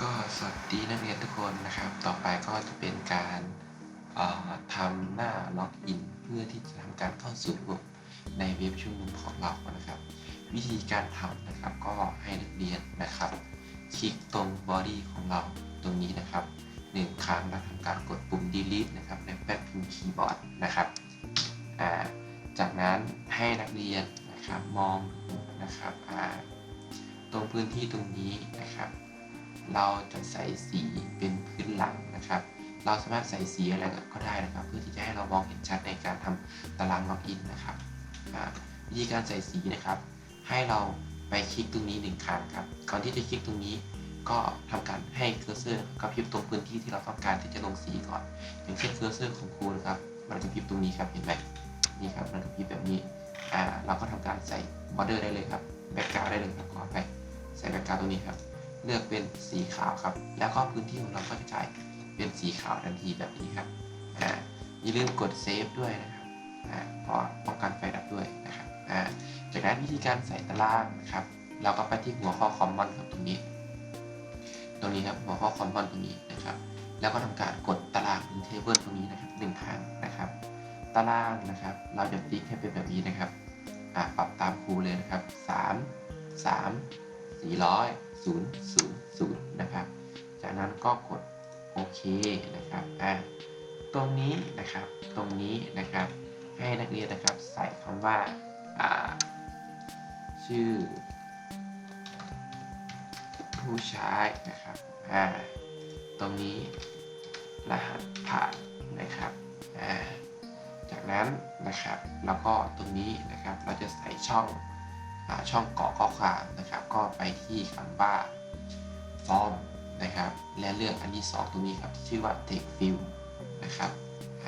ก็สวัสดีนักเรียนทุกคนนะครับ ต่อไปก็จะเป็นการทำหน้าล็อกอิน เพื่อที่จะทำการเข้าสู่ระบบในเว็บชุมนุมของเรานะครับ วิธีการทำนะครับก็ให้นักเรียนนะครับ คลิกตรงบอดี้ของเราตรงนี้นะครับหนึ่งครั้งแล้วทำการกดปุ่ม delete นะครับในแป้นพิมพ์คีย์บอร์ดนะครับาจากนั้นให้นักเรียนนะครับมองนะครับตรงพื้นที่ตรงนี้นะ เราจะใส่สีเป็นพื้นหลังนะครับ เราสามารถใส่สีอะไรก็ได้นะครับ เพื่อที่จะให้เรามองเห็นชัดในการทำตารางล็อกอินนะครับวิธีการใส่สีนะครับ ให้เราไปคลิกตรงนี้หนึ่งครั้งครับ ก่อนที่จะคลิกตรงนี้ก็ทำการให้เคอร์เซอร์กระพริบตรงพื้นที่ที่เราต้องการที่จะลงสีก่อน อย่างเช่นเคอร์เซอร์ของครูนะครับ มันกระพริบตรงนี้ครับ เห็นไหมนี่ครับ มันกระพริบแบบนี้ อ่า เราก็ทำการใส่บอร์เดอร์ได้เลยครับ แบ็กกราวได้เลยครับ ขอไปใส่แบ็กกราวตรงนี้ครับ เลือกเป็นสีขาวครับ แล้วก็พื้นที่ของเราก็จะจ่ายเป็นสีขาวทันทีแบบนี้ครับอ่าอย่าลืมกดเซฟด้วยนะครับอ่าเพราะป้องกันไฟดับด้วยนะครับอ่าจากนั้นวิธีการใส่ตารางนะครับ เราก็ไปที่หัวข้อคอมมอนครับตรงนี้ ตรงนี้ครับหัวข้อคอมมอนตรงนี้นะครับ แล้วก็ทำการกดตารางหรือเทเบิลตรงนี้นะครับหนึ่งครั้งนะครับ ตารางนะครับ เราจะติ๊กให้เป็นแบบนี้นะครับอ่าปรับตามครูเลยนะครับสาม สามสี่ร้อยศูนย์ศูนย์ศูนย์นะครับ จากนั้นก็กดโอเคนะครับอ่าตรงนี้นะครับตรงนี้นะครับให้นักเรียนนะครับใส่คำว่าอ่าชื่อ ผู้ใช้นะครับอ่าตรงนี้รหัสผ่านนะครับอ่าจากนั้นนะครับแล้วก็ตรงนี้นะครับเราจะใส่ช่อง ช่องเกาะข้อความนะครับ ก็ไปที่คำว่า form นะครับ และเลือกอันที่ 2 ตรงนี้ครับที่ชื่อว่า text field นะครับอ,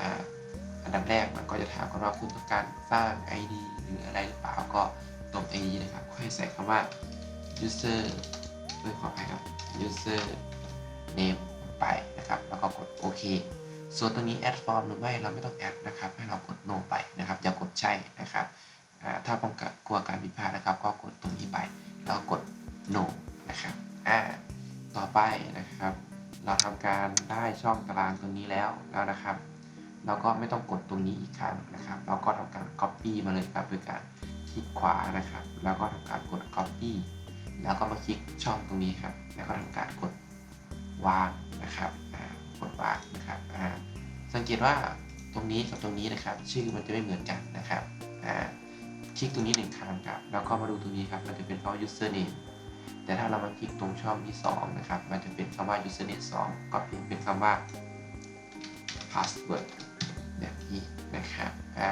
อันดับแรกมันก็จะถามกันว่าคุณต้องการสร้าง ID หรืออะไรหรือเปล่าก็ตรง ID นะครับค่อยใส่คำว่า user ด้วยขออภัยครับ user name ไปนะครับ แล้วก็กดโอเค ส่วนตรงนี้ add form หรือไม่เราไม่ต้อง add นะครับ ให้เรากด no ไปนะครับอย่ากดใช่นะครับ ถ้าป้องกันกลัวการผิดพลาดนะครับ ก็กดตรงนี้ไป แล้วกด no นะครับอ่าต่อไปนะครับ เราทำการได้ช่องตารางตรงนี้แล้วแล้วนะครับ เราก็ไม่ต้องกดตรงนี้อีกครั้งนะครับ เราก็ทำการ copy มาเลยครับโดยการคลิกขวานะครับ แล้วก็ทำการกด copy แล้วก็มาคลิกช่องตรงนี้ครับ แล้วก็ทำการกดวางนะครับอ่ากดวางนะครับอ่าสังเกตว่าตรงนี้กับตรงนี้นะครับ ชื่อมันจะไม่เหมือนกันนะครับอ่า คลิกตรงนี้หนึ่งครั้งครับ แล้วก็มาดูตรงนี้ครับ มันจะเป็นคำว่า username แต่ถ้าเรามาคลิกตรงช่องที่สองนะครับ มันจะเป็นคำว่า username 2 ก็เปลี่ยนเป็นคำว่า password แบบนี้นะครับ อ่า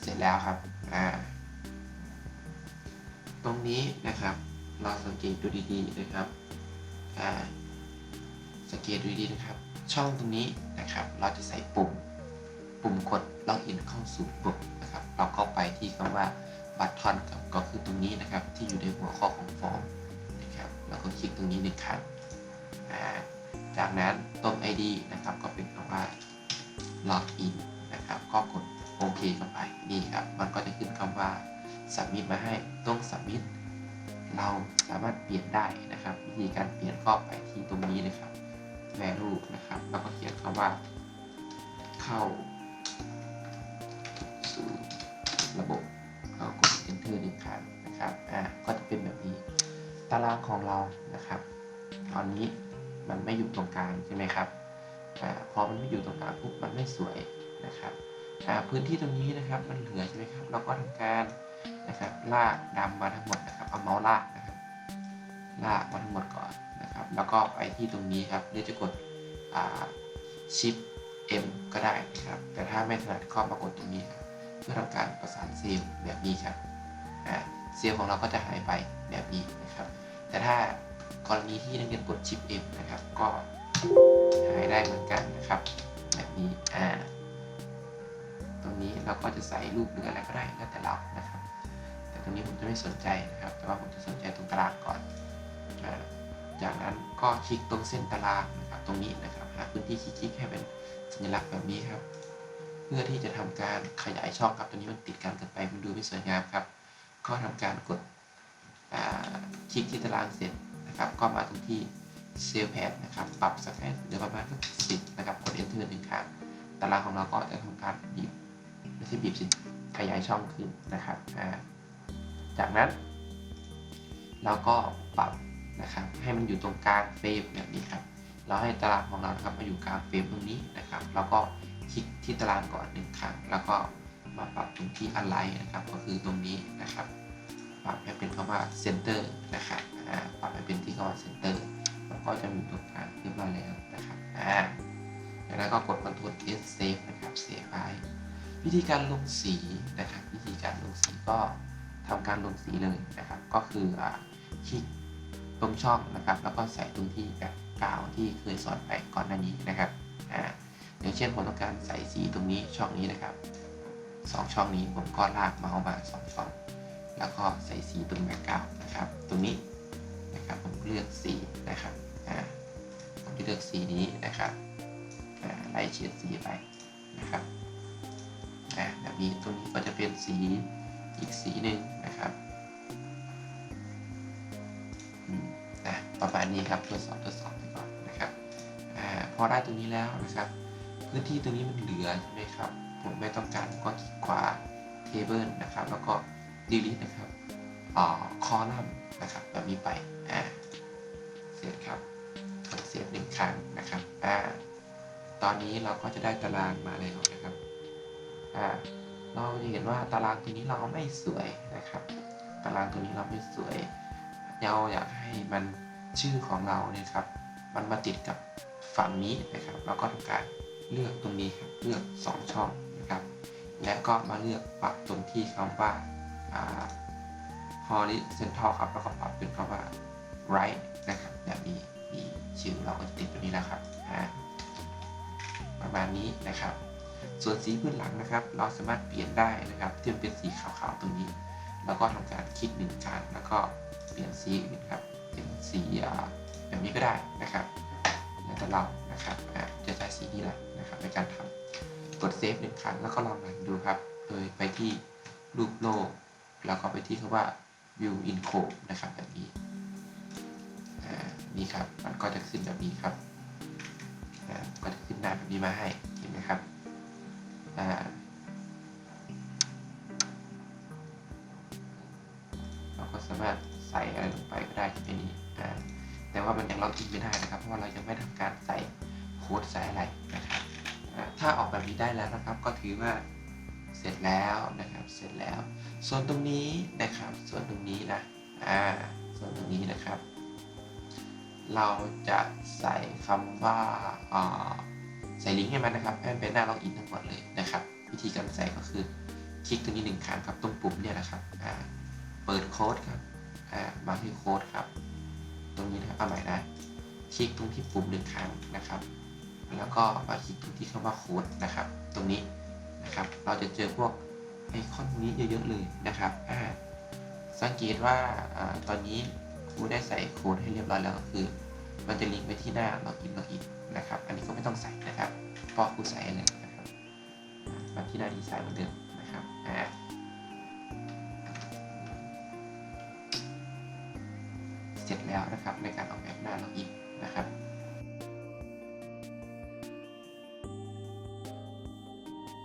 เสร็จแล้วครับ อ่า ตรงนี้นะครับ เราสังเกตดูดีๆนะครับ อ่า สังเกตดูดีๆนะครับ ช่องตรงนี้นะครับ เราจะใส่ปุ่ม ปุ่มกดล็อกอินเข้าสู่ระบบนะครับ เราก็ไปที่คำว่า บัตทอนครับก็คือตรงนี้นะครับที่อยู่ในหัวข้อของฟอร์มนะครับแล้วก็คลิกตรงนี้หนึ่งครั้งจากนั้นตรง ID นะครับก็เป็นคำว่าล็อกอินนะครับ ก็กดโอเคเข้าไปนี่ครับ มันก็จะขึ้นคำว่า submit มาให้ตรง submit เราสามารถเปลี่ยนได้นะครับ วิธีการเปลี่ยนก็ไปที่ตรงนี้นะครับ value นะครับ แล้วก็เขียนคำว่า เข้าสู่ระบบเราก็ ด enter หนึ่งครั้งนะครับ อ่า ก็จะเป็นแบบนี้ ตารางของเรานะครับ ตอนนี้มันไม่อยู่ตรงกลางใช่ไหมครับ อ่า พอมันไม่อยู่ตรงกลางปุ๊บมันไม่สวยนะครับ อ่า พื้นที่ตรงนี้นะครับ มันเหลือใช่ไหมครับ เราก็ทำการนะครับ ลากดำมาทั้งหมดนะครับ เอาเมาส์ลากนะครับ ลากมาทั้งหมดก่อนนะครับ แล้วก็ไปที่ตรงนี้ครับหรือจะกด อ่า ชิป M ก็ได้นะครับ แต่ถ้าไม่ถนัดก็มากดตรงนี้ครับ เพื่อทำการประสานเซลล์แบบนี้ครับ เซลล์ของเราก็จะหายไปแบบนี้นะครับ แต่ถ้ากรณีที่นักเรียนกดชิป M นะครับ ก็หายได้เหมือนกันนะครับ แบบนี้อ่าตรงนี้เราก็จะใส่รูปหรืออะไรก็ได้แล้วแต่เรานะครับ แต่ตรงนี้ผมจะไม่สนใจนะครับ แต่ว่าผมจะสนใจตรงตารางก่อนอ่าจากนั้นก็คลิกตรงเส้นตารางนะครับตรงนี้นะครับหาพื้นที่คลิกให้เป็นสัญลักษณ์แบบนี้ครับ เพื่อที่จะทำการขยายช่องครับตัวนี้มันติดกันเกันไปมันดูไม่สวยงามครับ ก็ทำการกดคลิกที่ตารางเสร็จนะครับก็มาตรงที่เซลล์แพดนะครับปรับสักให้เหลือประมาณสักสิบนะครับกด enter หนึ่งครั้งตารางของเราก็จะทำการบีบไม่ใช่บีบสิขยายช่องขึ้นนะครับจากนั้น เราก็ปรับนะครับให้มันอยู่ตรงกลางเฟรมแบบนี้ครับเราให้ตารางของเรานะครับมาอยู่กลางเฟรมตรงนี้นะครับแล้วก็คลิกที่ตารางก่อนหนึ่งครั้ง แล้วก็มาปรับตรงที่ align นะครับก็คือตรงนี้นะครับ ปรับให้เป็นคำว่า center นะครับอ่าปรับให้เป็นที่คำว่า center แล้วก็จะมีตรงกลางเรียบร้อยแล้วนะครับอ่าจากนั้นก็กด Ctrl S save นะครับ save ไว้วิธีการลงสีนะครับ วิธีการลงสีก็ทำการลงสีเลยนะครับ ก็คืออคลิกตรงช่องนะครับ แล้วก็ใส่ตรงที่แบบกาวที่เคยสอนไปก่อนหน้านี้นะครับอ่าอย่างเช่นผมต้องการใส่สีตรงนี้ช่องนี้นะครับสองช่องนี้ผมก็ลากเมาส์มาสองช่อง แล้วก็ใส่สีตรงแบ็กกราวด์นะครับ ตรงนี้นะครับผมเลือกสีนะครับอ่าผมเลือกสีนี้นะครับอ่าไล่เฉดสีไปนะครับอ่าแบบนี้ตรงนี้ก็จะเป็นสีอีกสีหนึ่งนะครับอืมนะประมาณนี้ครับทดสอบทดสอบไปก่อนนะครับอ่าพอได้ตรงนี้แล้วนะครับพื้นที่ตรงนี้มันเหลือใช่ไหมครับ ผมไม่ต้องการก็คลิกขวา table นะครับ แล้วก็ delete นะครับคอลัมน์นะครับแบบนี้ไปอ่าเสร็จครับกดเซฟหนึ่งครั้งนะครับอ่าตอนนี้เราก็จะได้ตารางมาแล้วนะครับอ่าเราจะเห็นว่าตารางตัวนี้เราไม่สวยนะครับ ตารางตัวนี้เราไม่สวยเราอยากให้มันชื่อของเราเนี่ยครับ มันมาติดกับฝั่งนี้นะครับ เราก็ทำการเลือกตรงนี้ครับ เลือก 2 ช่องนะครับ แล้วก็มาเลือกปรับตรงที่คำว่า horizontal ครับแล้วก็ปรับเป็นคำว่า right นะครับแบบนี้มีชื่อเราก็จะติดตรงนี้แล้วครับประมาณนี้นะครับ ส่วนสีพื้นหลังนะครับ เราสามารถเปลี่ยนได้นะครับที่มันเป็นสีขาวๆตรงนี้ แล้วก็ทำการคลิกหนึ่งครั้งแล้วก็เปลี่ยนสีอื่นครับเป็นสีแบบนี้ก็ได้นะครับแล้วแต่เรานะครับจะใช้สีนี้แหละนะครับในการทำกดเซฟหนึ่งครั้งแล้วก็ลองรันดูครับ โดยไปที่รูปโลก แล้วก็ไปที่คำว่า view in code นะครับแบบนี้นี่ครับ มันก็จะขึ้นแบบนี้ครับก็จะขึ้นหน้าแบบนี้มาให้เห็นไหมครับเราก็สามารถใส่อะไรลงไปก็ได้ที่นี้แต่ว่ามันยังล็อกอินไม่ได้นะครับ เพราะว่าเรายังไม่ทำการใส่โค้ดใส่อะไรนะครับถ้าออกแบบนี้ได้แล้วนะครับ ก็ถือว่า เสร็จแล้วนะครับ เสร็จแล้ว ส่วนตรงนี้นะครับ ส่วนตรงนี้นะ อ่า ส่วนตรงนี้นะครับ เราจะใส่คำว่าอ่าใส่ลิงก์ให้มันนะครับให้มันเป็นหน้าล็อกอินทั้งหมดเลยนะครับ วิธีการใส่ก็คือ คลิกตรงนี้หนึ่งครั้งครับตรงปุ่มเนี่ยนะครับ อ่า เปิดโค้ดครับอ่ามาที่โค้ดครับ ตรงนี้นะครับเอาใหม่นะ คลิกตรงที่ปุ่มหนึ่งครั้งนะครับ แล้วก็มาคลิกตรงที่คำว่าโค้ดนะครับ ตรงนี้ นะครับ เราจะเจอพวกไอคอนนี้เยอะๆเลยนะครับอ่าสังเกตว่าอตอนนี้ครูได้ใส่โค้ดให้เรียบร้อยแล้วก็คือ มันจะลิงก์ไปที่หน้าล็อกอินล็อกอินนะครับ อันนี้ก็ไม่ต้องใส่นะครับเพราะครูใส่ให้แล้วนะครับมาที่หน้าดีไซน์เหมือนเดิมนะครับอ่าเสร็จแล้วนะครับในการออกแบบหน้าล็อกอินนะครับ